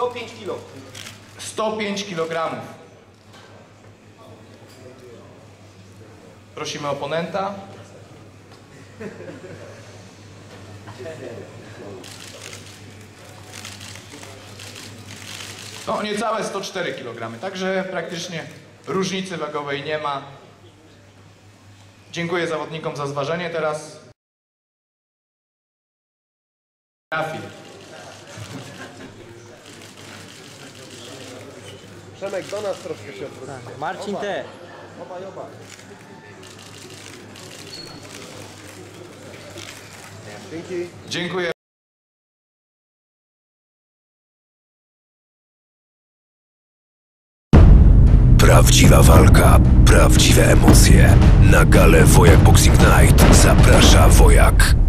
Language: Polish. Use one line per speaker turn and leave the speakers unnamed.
Do 5 kilo.
105 kg. Prosimy oponenta. No, niecałe 104 kg, także praktycznie różnicy wagowej nie ma. Dziękuję zawodnikom za zważenie teraz. Trafi.
Przemek, do nas troszkę się odwróć.
Marcin T.
Obaj, obaj. Dzięki.
Dziękuję.
Prawdziwa walka, prawdziwe emocje. Na galę Wojak Boxing Night zaprasza Wojak.